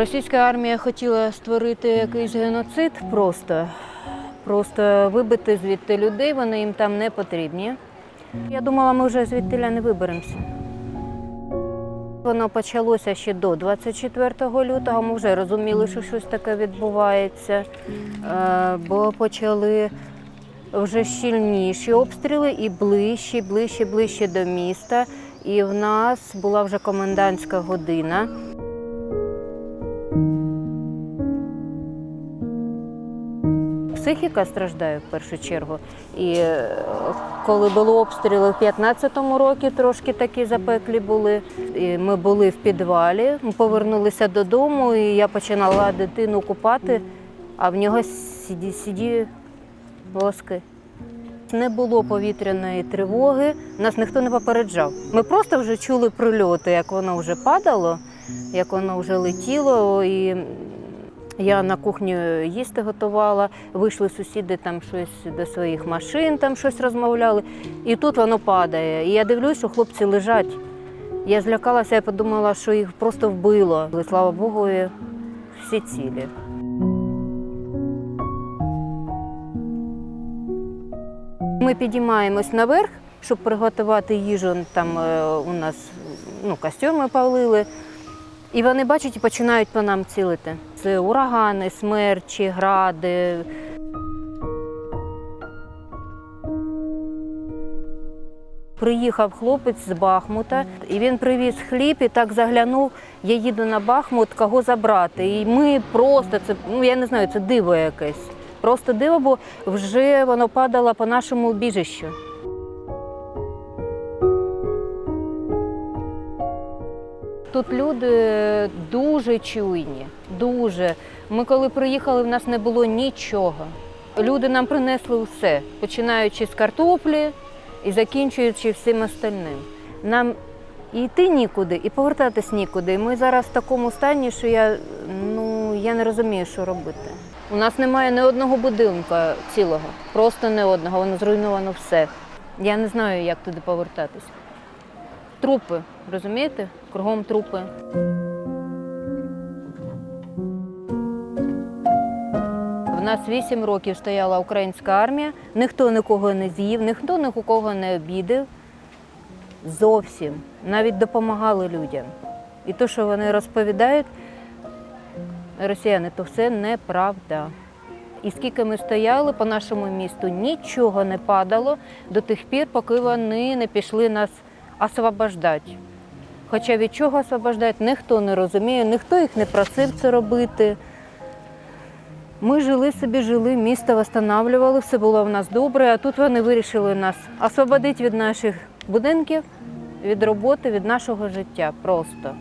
Російська армія хотіла створити якийсь геноцид просто, просто вибити звідти людей, вони їм там не потрібні. Я думала, ми вже звідтиля не виберемося. Воно почалося ще до 24 лютого. Ми вже розуміли, що щось таке відбувається, Е, бо почали вже щільніші обстріли і ближче, ближче, ближче до міста. І в нас була вже комендантська година. Психіка страждає в першу чергу. І е, коли були обстріли в 15-му році, трошки такі запеклі були. І ми були в підвалі, ми повернулися додому, і я починала дитину купати, а в нього сіді, сіді. Не було повітряної тривоги, нас ніхто не попереджав. Ми просто вже чули прильоти, як воно вже падало, як воно вже летіло. І я на кухню їсти готувала, вийшли сусіди там щось до своїх машин, там щось розмовляли. І тут воно падає. І я дивлюсь, що хлопці лежать. Я злякалася, я подумала, що їх просто вбило. Але, слава Богу, всі цілі. Ми підіймаємось наверх, щоб приготувати їжу. Там е, у нас ну, костюми палили. І вони бачать і починають по нам цілити. Це урагани, смерчі, гради. Приїхав хлопець з Бахмута, і він привіз хліб і так заглянув. Я їду на Бахмут, кого забрати. І ми просто це, ну я не знаю, це диво якесь. Просто диво, бо вже воно падало по нашому біжищу. Тут люди дуже чуйні, дуже. Ми коли приїхали, в нас не було нічого. Люди нам принесли все, починаючи з картоплі і закінчуючи всім остальним. Нам і йти нікуди, і повертатись нікуди. Ми зараз в такому стані, що я, ну, я не розумію, що робити. У нас немає ні одного будинку цілого, просто не одного, воно зруйновано все. Я не знаю, як туди повертатись. Трупи, розумієте? Кругом трупи. В нас вісім років стояла українська армія, ніхто нікого не з'їв, ніхто нікого не обідав. Зовсім. Навіть допомагали людям. І те, що вони розповідають, росіяни, то все неправда. І скільки ми стояли по нашому місту, нічого не падало до тих пір, поки вони не пішли нас освобождати. Хоча від чого освобождати, ніхто не розуміє, ніхто їх не просив це робити. Ми жили собі, жили, місто встановлювали, все було в нас добре, а тут вони вирішили нас освободити від наших будинків, від роботи, від нашого життя просто.